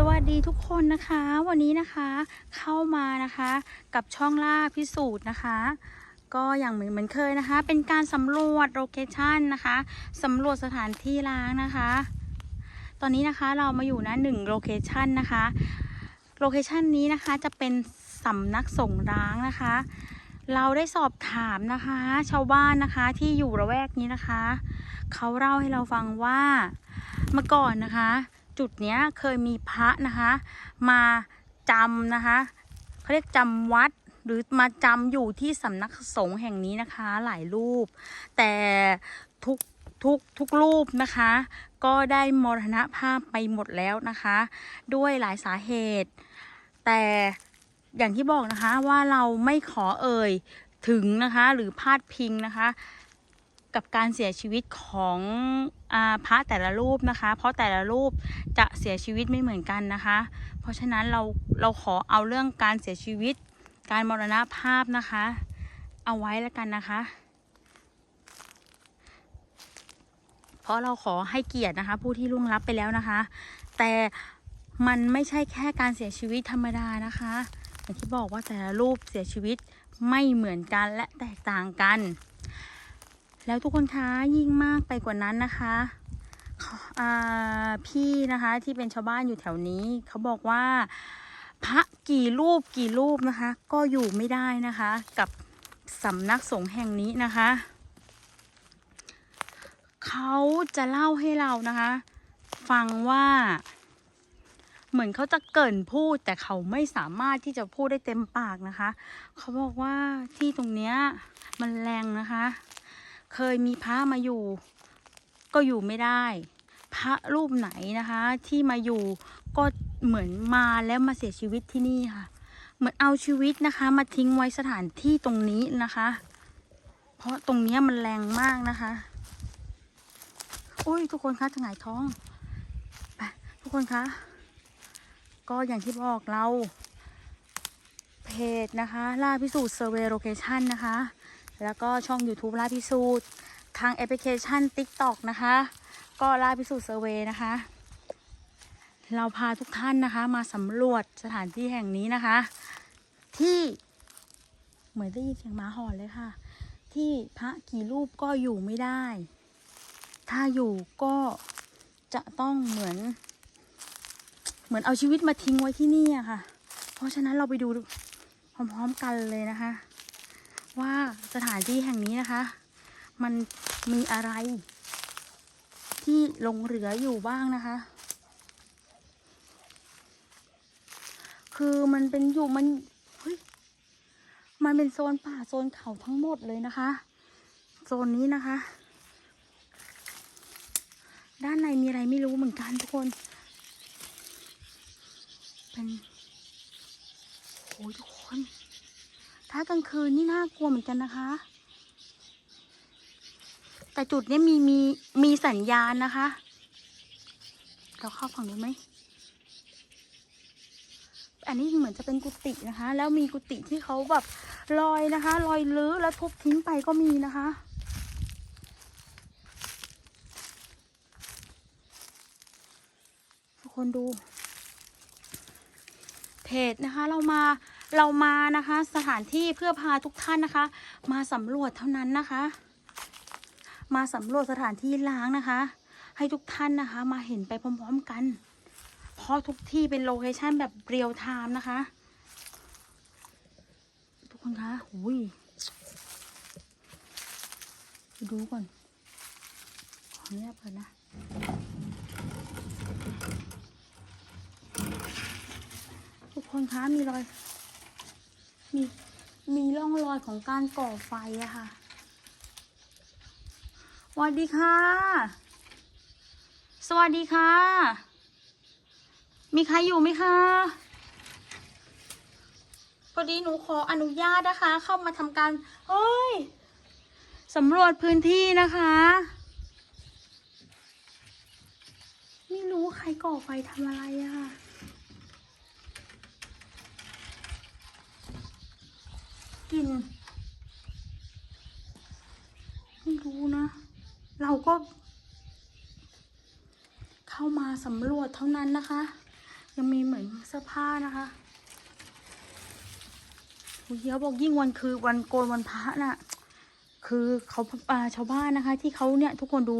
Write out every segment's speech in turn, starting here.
สวัสดีทุกคนนะคะ วันนี้นะคะเข้ามานะคะกับช่องล่าพิสูจน์นะคะ ก็อย่างเหมือนเหมือนเคยนะคะ เป็นการสำรวจโลเคชันนะคะสำรวจสถานที่ล้างนะคะ ตอนนี้นะคะเรามาอยู่นะหนึ่งโลเคชันนะคะโลเคชันนี้นะคะจะเป็นสำนักสงฆ์ร้างนะคะ เราได้สอบถามนะคะ ชาวบ้านนะคะที่อยู่ระแวกนี้นะคะเขาเล่าให้เราฟังว่าเมื่อก่อนนะคะ จุดเนี้ยเคยมีพระนะคะ มาจำนะคะเขาเรียกจำวัดหรือมาจำอยู่ที่สำนักสงฆ์แห่งนี้นะคะ หลายรูป แต่ทุกทุกทุกรูปนะคะ ก็ได้มรณภาพไปหมดแล้วนะคะ ด้วยหลายสาเหตุ แต่อย่างที่บอกนะคะว่าเราไม่ขอเอ่ยถึงนะคะหรือพาดพิงนะคะ กับการเสียชีวิตของอพระแต่ละรูปนะคะ เพราะแต่ละรูปจะเสียชีวิตไม่เหมือนกันนะคะ เพราะฉะนั้นเราเราขอเอาเรื่องการเสียชีวิต การมรณภาพนะคะ เอาไว้แล้วกันนะคะ เพราะเราขอให้เกียรตินะคะ ผู้ที่ล่วงลับไปแล้วนะคะ แต่มันไม่ใช่แค่การเสียชีวิตธรรมดานะคะ อย่างที่บอกว่าแต่ละรูปเสียชีวิตไม่เหมือนกันและแตกต่างกัน แล้วทุกคนคะยิ่งมากไปกว่านั้นนะคะพี่นะคะที่เป็นชาวบ้านอยู่แถวนี้เขาบอกว่า พระกี่รูปกี่รูปนะคะ ก็อยู่ไม่ได้นะคะ กับสำนักสงฆ์แห่งนี้นะคะเขาจะเล่าให้เรานะคะ ฟังว่า เหมือนเขาจะเกินพูด แต่เขาไม่สามารถที่จะพูดได้เต็มปากนะคะเขาบอกว่าที่ตรงเนี้ยมันแรงนะคะ เคยมีพระมาอยู่ ก็อยู่ไม่ได้ พระรูปไหนนะคะ ที่มาอยู่ก็เหมือนมาแล้วมาเสียชีวิตที่นี่ค่ะ เหมือนเอาชีวิตนะคะ มาทิ้งไว้สถานที่ตรงนี้นะคะ เพราะตรงนี้มันแรงมากนะคะโอ้ยทุกคนคะจะหงายท้องไปทุกคนคะก็อย่างที่บอกเราเพจนะคะ ล่าพิสูจน์เซอร์เวโลเคชันนะคะ แล้วก็ช่อง YouTube ล่าพิสูจน์ทางแอปพลิเคชัน TikTok นะคะ ก็ล่าพิสูจน์เซอร์เวย์นะคะ เราพาทุกท่านนะคะ มาสำรวจสถานที่แห่งนี้นะคะ ที่เหมือนได้ยินเสียงหมาหอนเลยค่ะ ที่พระกี่รูปก็อยู่ไม่ได้ ถ้าอยู่ก็จะต้องเหมือน เหมือนเอาชีวิตมาทิ้งไว้ที่นี่อะค่ะ เพราะฉะนั้นเราไปดูพร้อมๆกันเลยนะคะ ว่าสถานที่แห่งนี้นะคะ มันมีอะไร ที่หลงเหลืออยู่บ้างนะคะ คือมันเป็นอยู่มันเฮ้ยมันเป็นโซนป่าโซนเขาทั้งหมดเลยนะคะ โซนนี้นะคะ ด้านในมีอะไรไม่รู้เหมือนกันทุกคน เป็นโอ้ยทุกค้ากลางคืนนี่น่ากลัวเหมือนกันนะคะ แต่จุดนี้มีมีมีสัญญาณนะคะ เราเข้าฝั่งนี้ไหม อันนี้เหมือนจะเป็นกุฏินะคะ แล้วมีกุฏิที่เขาแบบลอยนะคะ ลอยลื้อแล้วทุบทิ้งไปก็มีนะคะทุกคนดู เพจนะคะเรามา เรามานะคะ สถานที่เพื่อพาทุกท่านนะคะ มาสำรวจเท่านั้นนะคะ มาสำรวจสถานที่ล้างนะคะ ให้ทุกท่านนะคะ มาเห็นไปพร้อมๆกัน เพราะทุกที่เป็นโลเคชั่นแบบเรียลไทม์นะคะ ทุกคนคะอุ้ยดูก่อน ขออนุญาตก่อนนะทุกคนคะมีรอย มีมีร่องรอยของการก่อไฟอะค่ะสวัสดีค่ะ สวัสดีค่ะ มีใครอยู่ไหมคะ พอดีหนูขออนุญาตนะคะ เข้ามาทำการ เฮ้ยสำรวจพื้นที่นะคะ ไม่รู้ใครก่อไฟทำอะไรอะค่ะ กิน ไม่รู้นะ เราก็ เข้ามาสำรวจเท่านั้นนะคะ ยังมีเหมือนเสื้อผ้านะคะอุ๊ยเขาบอกยิ่งวันคือวันโกนวันพระน่ะ คือเขาอาชาวบ้านนะคะ ที่เขาเนี่ยทุกคนดู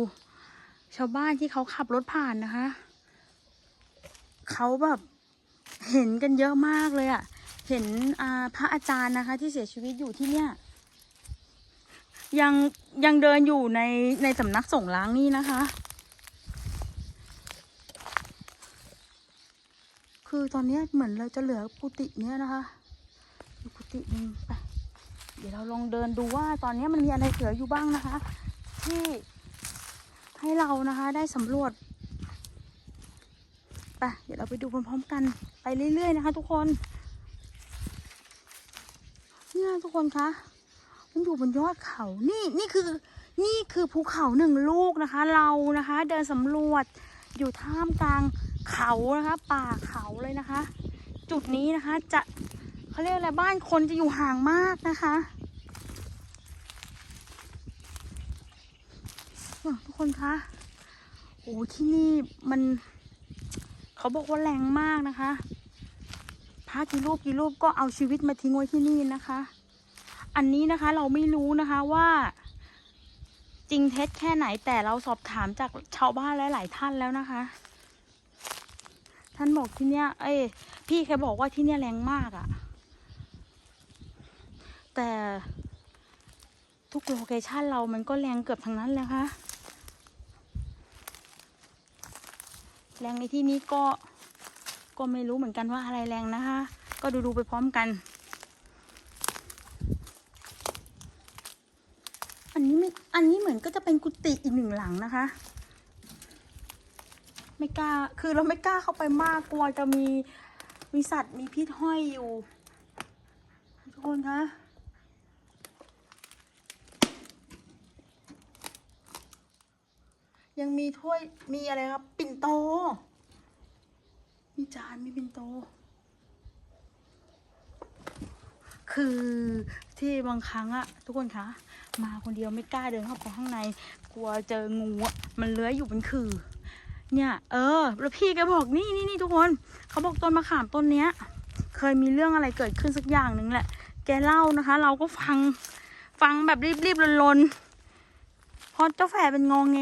ชาวบ้านที่เขาขับรถผ่านนะคะเขาแบบเห็นกันเยอะมากเลยอะ่ะ เห็นพระอาจารย์นะคะ ที่เสียชีวิตอยู่ที่เนี่ยยังยังเดินอยู่ในในสำนักสงฆ์ล้างนี่นะคะ คือตอนนี้เหมือนเราจะเหลือกุฏิเนี้ยนะคะกุฏินึงไปเดี๋ยวเราลองเดินดูว่าตอนนี้มันมีอะไรเหลืออยู่บ้างนะคะ ที่ให้เรานะคะได้สำรวจไปเดี๋ยวเราไปดูพร้อมๆกันไปเรื่อยๆนะคะ ทุกคนี่ยทุกคนคะมันอยู่บนยอดเขา นี่นี่คือ นี่คือภูเขาหนึ่งลูกนะคะ เรานะคะ เดินสำรวจอยู่ท่ามกลางเขานะคะ ป่าเขาเลยนะคะ จุดนี้นะคะ จะเขาเรียกอะไรบ้านคนจะอยู่ห่างมากนะคะทุกคนคะโอ้ที่นี่มัน เขาบอกว่าแรงมากนะคะพระกี่รูปกี่รูปก็เอาชีวิตมาทิ้งไว้ที่นี่นะคะ อันนี้นะคะเราไม่รู้นะคะว่าจริงเท็จแค่ไหนแต่เราสอบถามจากชาวบ้านหลาย ๆ ท่านแล้วนะคะ ท่านบอกที่เนี้ย เอ้ยพี่แกบอกว่าที่เนี่ยแรงมากอะ่ะ แต่ทุกโลเคชันเรามันก็แรงเกือบทั้งนั้นเลยค่ะแรงในที่นี้ก็ก็ไม่รู้เหมือนกันว่าอะไรแรงนะคะ ก็ดูดูไปพร้อมกัน อันนี้เหมือนก็จะเป็นกุฏิอีกหนึ่งหลังนะคะ ไม่กล้า คือเราไม่กล้าเข้าไปมากกลัวจะมีมีสัตว์มีพิษห้อยอยู่ ทุกคนคะยังมีถ้วยมีอะไรครับปิ่นโต มีจานมีปิ่นโต คือ ที่บางครั้งอะทุกคนคะ มาคนเดียวไม่กล้าเดินเข้าไปข้างใน กลัวเจองูอะมันเลื้อยอยู่บนคือ เนี่ย เออ แล้วพี่แกบอกนี่นี่นี่ทุกคน เขาบอกต้นมะขามต้นเนี้ย เคยมีเรื่องอะไรเกิดขึ้นสักอย่างหนึ่งแหละ แกเล่านะคะ เราก็ฟังฟังแบบรีบๆลนๆเพราะเจ้าแฝดเป็นงองแง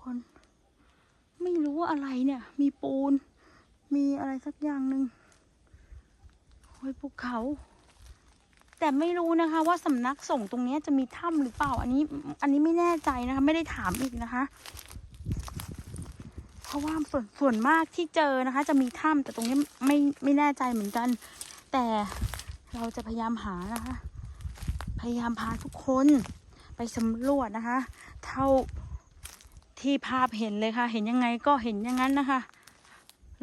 คน ไม่รู้ ว่าอะไรเนี่ย มีปูน มีอะไรสักอย่างหนึ่งโอ้ยภูเขา แต่ไม่รู้นะคะ ว่าสำนักส่งตรงนี้จะมีถ้ำหรือเปล่า อันนี้ อันนี้ไม่แน่ใจนะคะ ไม่ได้ถามอีกนะคะ เพราะว่าส่วนส่วนมากที่เจอนะคะ จะมีถ้ำแต่ตรงนี้ไม่ไม่แน่ใจเหมือนกัน แต่เราจะพยายามหานะคะ พยายามพาทุกคนไปสำรวจนะคะ เท่า ที่ภาพเห็นเลยค่ะ เห็นยังไงก็เห็นอย่างนั้นนะคะ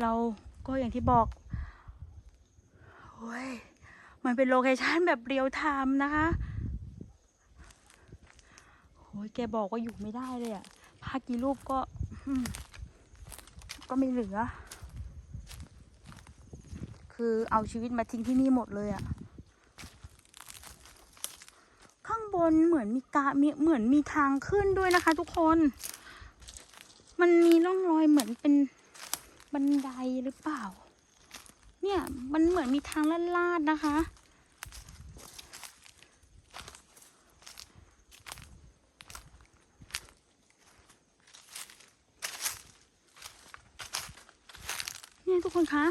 เราก็อย่างที่บอกโอ้ยมันเป็นโลเคชันแบบเรียลไทม์นะคะโอ้ยแกบอกว่าอยู่ไม่ได้เลยอะภาพกี่รูปก็ ก็ไม่เหลือ คือเอาชีวิตมาทิ้งที่นี่หมดเลยอะข้างบนเหมือนมีกามีเหมือนมีทางขึ้นด้วยนะคะทุกคน มันมีร่องรอยเหมือนเป็นบันไดหรือเปล่า เนี่ย มันเหมือนมีทางลาดๆนะคะ เนี่ยทุกคนคะ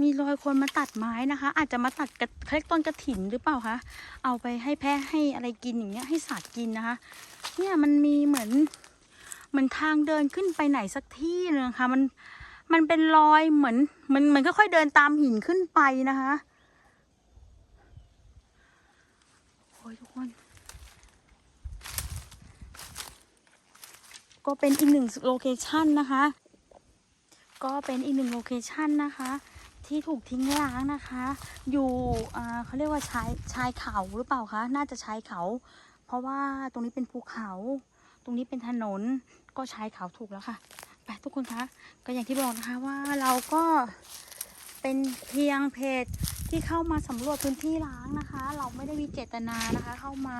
มีรอยคนมาตัดไม้นะคะ อาจจะมาตัดกระเคล็กต้นกระถินหรือเปล่าคะเอาไปให้แพะให้อะไรกินอย่างเงี้ยให้สัตว์กินนะคะ เนี่ยมันมีเหมือนเหมือนทางเดินขึ้นไปไหนสักที่นึงค่ะมันมันเป็นรอยเหมือนเหมือนเหมือนค่อยๆเดินตามหินขึ้นไปนะคะโอ้ยทุกคนก็เป็นอีกหนึ่งโลเคชันนะคะ ก็เป็นอีกหนึ่งโลเคชันนะคะ ที่ถูกทิ้งร้างนะคะ อยู่เขาเรียกว่าชายชายเขาหรือเปล่าคะ น่าจะชายเขา เพราะว่าตรงนี้เป็นภูเขา ตรงนี้เป็นถนน ก็ชายเขาถูกแล้วค่ะ ไปทุกคนคะ ก็อย่างที่บอกนะคะว่าเราก็เป็นเพียงเพจที่เข้ามาสำรวจพื้นที่ล้างนะคะ เราไม่ได้มีเจตนานะคะ เข้ามา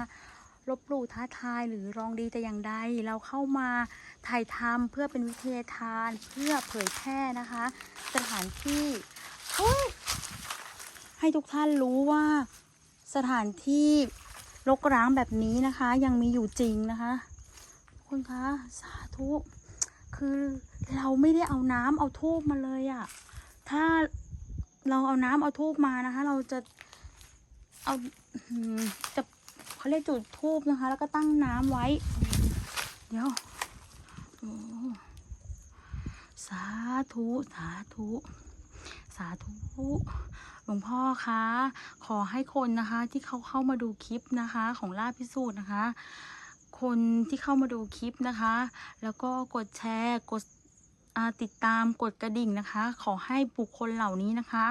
ลบหลู่ท้าทายหรือรองดีแต่อย่างใด เราเข้ามาถ่ายทำเพื่อเป็นวิทยาทานเพื่อเผยแพร่นะคะ สถานที่ ให้ทุกท่านรู้ว่าสถานที่รกร้างแบบนี้นะคะ ยังมีอยู่จริงนะคะทุกคะสาธุคือเราไม่ได้เอาน้ำเอาทูบมาเลยอะถ้าเราเอาน้ำเอาทูบมานะคะ เราจะเอาจะเขาเรียกจุดทูบนะคะ แล้วก็ตั้งน้ำไว้ เดี๋ยวสาธุ สาธุ สาธุหลวงพ่อคะขอให้คนนะคะที่เขาเข้ามาดูคลิปนะคะของล่าพิสูจน์นะคะ คนที่เข้ามาดูคลิปนะคะ แล้วก็กดแชร์กดติดตามกดกระดิ่งนะคะ ขอให้บุคคลเหล่านี้นะคะ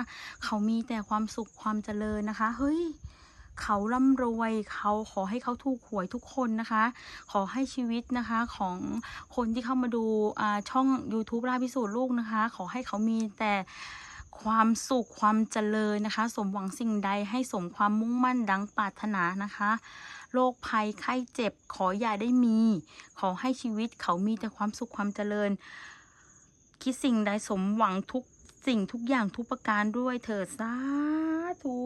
เขามีแต่ความสุขความเจริญนะคะ เฮ้ยเขาร่ำรวยเขาขอให้เขาถูกหวยทุกคนนะคะ ขอให้ชีวิตนะคะของคนที่เข้ามาดูช่อง YouTube ราพิสูจน์ลูกนะคะ ขอให้เขามีแต่ ความสุขความเจริญนะคะ สมหวังสิ่งใดให้สมความมุ่งมั่นดังปรารถนานะคะโรคภัยไข้เจ็บขออย่าได้มี ขอให้ชีวิตเขามีแต่ความสุขความเจริญ คิดสิ่งใดสมหวังทุกสิ่งทุกอย่างทุกประการด้วยเถิดสาธุ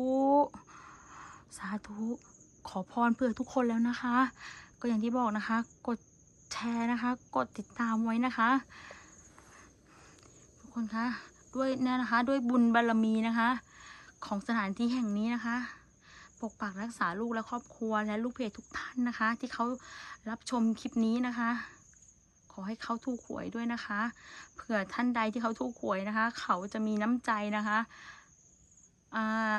สาธุขอพรเพื่อทุกคนแล้วนะคะ ก็อย่างที่บอกนะคะ กดแชร์นะคะ กดติดตามไว้นะคะ ทุกคนคะ ด้วยนะคะ ด้วยบุญบารมีนะคะ ของสถานที่แห่งนี้นะคะปกปักรักษาลูกและครอบครัวและลูกเพจทุกท่านนะคะ ที่เขารับชมคลิปนี้นะคะ ขอให้เขาถูกหวยด้วยนะคะเผื่อท่านใดที่เขาถูกหวยนะคะ เขาจะมีน้ำใจนะคะอ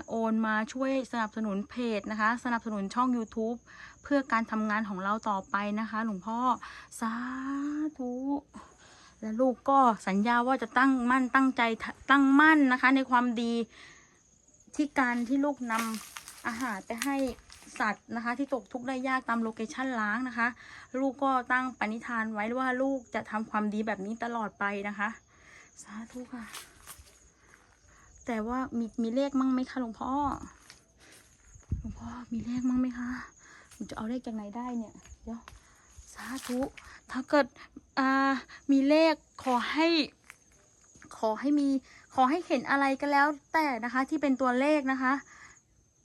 โอนมาช่วยสนับสนุนเพจนะคะ สนับสนุนช่อง YouTube เพื่อการทำงานของเราต่อไปนะคะ หลวงพ่อ สาธุ และลูกก็สัญญาว่าจะตั้งมั่นตั้งใจตั้งมั่นนะคะ ในความดีที่การที่ลูกนำอาหารไปให้สัตว์นะคะ ที่ตกทุกข์ได้ยากตามโลเคชั่นล้างนะคะ ลูกก็ตั้งปณิธานไว้ว่าลูกจะทำความดีแบบนี้ตลอดไปนะคะ สาธุค่ะ แต่ว่ามีมีเลขมั่งไหมคะหลวงพ่อหลวงพ่อมีเลขมั่งไหมคะหนูจะเอาเลขจากไหนได้เนี่ย เดี๋ยว สาธุถ้าเกิดมีเลขขอให้ ขอให้มีขอให้เห็นอะไรก็แล้ว แต่นะคะที่เป็นตัวเลขนะคะ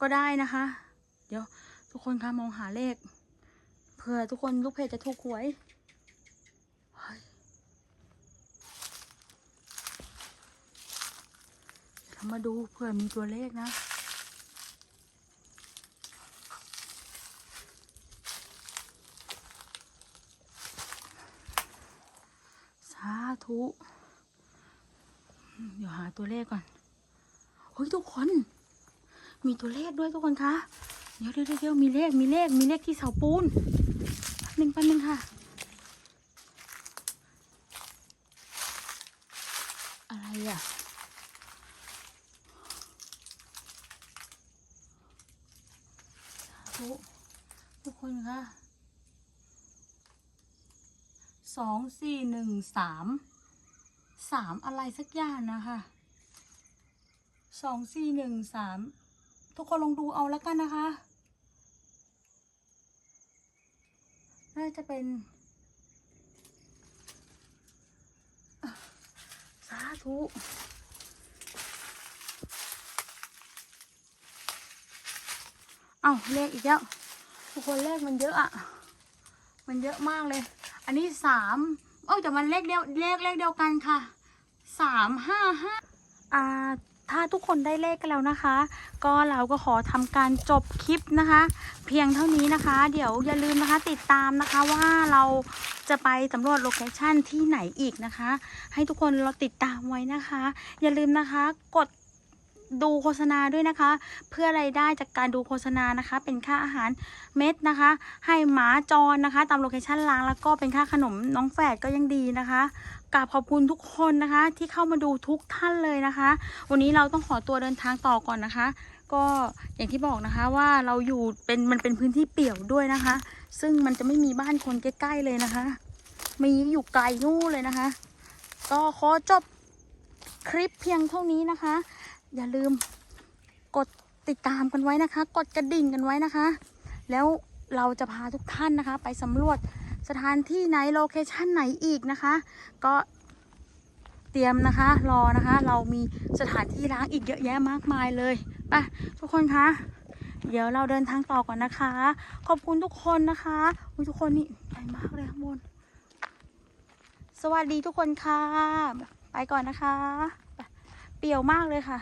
ก็ได้นะคะ เดี๋ยวทุกคนคะมองหาเลขเผื่อทุกคนลูกเพจจะถูกหวยเฮ้ยเรามาดูเผื่อมีตัวเลขนะ สา ธุ เดี๋ยวหาตัวเลขก่อนเฮ้ยทุกคน มีตัวเลขด้วยทุกคนคะ เดี๋ยวเดี๋ยวเดี๋ยวมีเลขมีเลขมีเลขที่เสาปูนหนึ่งป๊บหนึ่งค่ะ อะไรอะุทุกคนคะสองสี่หนึ่งสาม สามอะไรสักอย่างนะคะสองสี่หนึ่งสามทุกคนลองดูเอาแล้วกันนะคะ น่าจะเป็นสาธุเอาเลขอีกแล้วทุกคนเลขมันเยอะอะ มันเยอะมากเลย อันนี้สาม เอ้แต่มันเลขเดียวเลขเลขเดียวกันค่ะสามห้าห้าอ่าถ้าทุกคนได้เลขกันแล้วนะคะ ก็เราก็ขอทำการจบคลิปนะคะ เพียงเท่านี้นะคะ เดี๋ยวอย่าลืมนะคะติดตามนะคะว่าเราจะไปสำรวจโลเคชั่นที่ไหนอีกนะคะ ให้ทุกคนเราติดตามไว้นะคะ อย่าลืมนะคะ กด ดูโฆษณาด้วยนะคะ เพื่อไรายได้จากการดูโฆษณานะคะ เป็นค่าอาหารเม็ดนะคะ ให้หมาจรนะคะ ตามโลเคชั่นล้างแล้วก็เป็นค่าขนมน้องแฝดก็ยังดีนะคะกราบขอบคุณทุกคนนะคะ ที่เข้ามาดูทุกท่านเลยนะคะ วันนี้เราต้องขอตัวเดินทางต่อก่อนนะคะ ก็อย่างที่บอกนะคะว่าเราอยู่เป็นมันเป็นพื้นที่เปี่ยวด้วยนะคะ ซึ่งมันจะไม่มีบ้านคนใกล้ๆเลยนะคะ มีอยู่ไกลนู่นเลยนะคะ ก็ขอจบคลิปเพียงเท่านี้นะคะ อย่าลืมกดติดตามกันไว้นะคะ กดกระดิ่งกันไว้นะคะ แล้วเราจะพาทุกท่านนะคะ ไปสำรวจสถานที่ไหนโลเคชันไหนอีกนะคะ ก็เตรียมนะคะ รอนะคะ เรามีสถานที่ล้างอีกเยอะแยะมากมายเลยไปทุกคนคะเดี๋ยวเราเดินทางต่อก่อนนะคะ ขอบคุณทุกคนนะคะทุกคนนี่ใหญ่มากเลยข้างบน สวัสดีทุกคนค่ะ ไปก่อนนะคะ เปรียวมากเลยค่ะ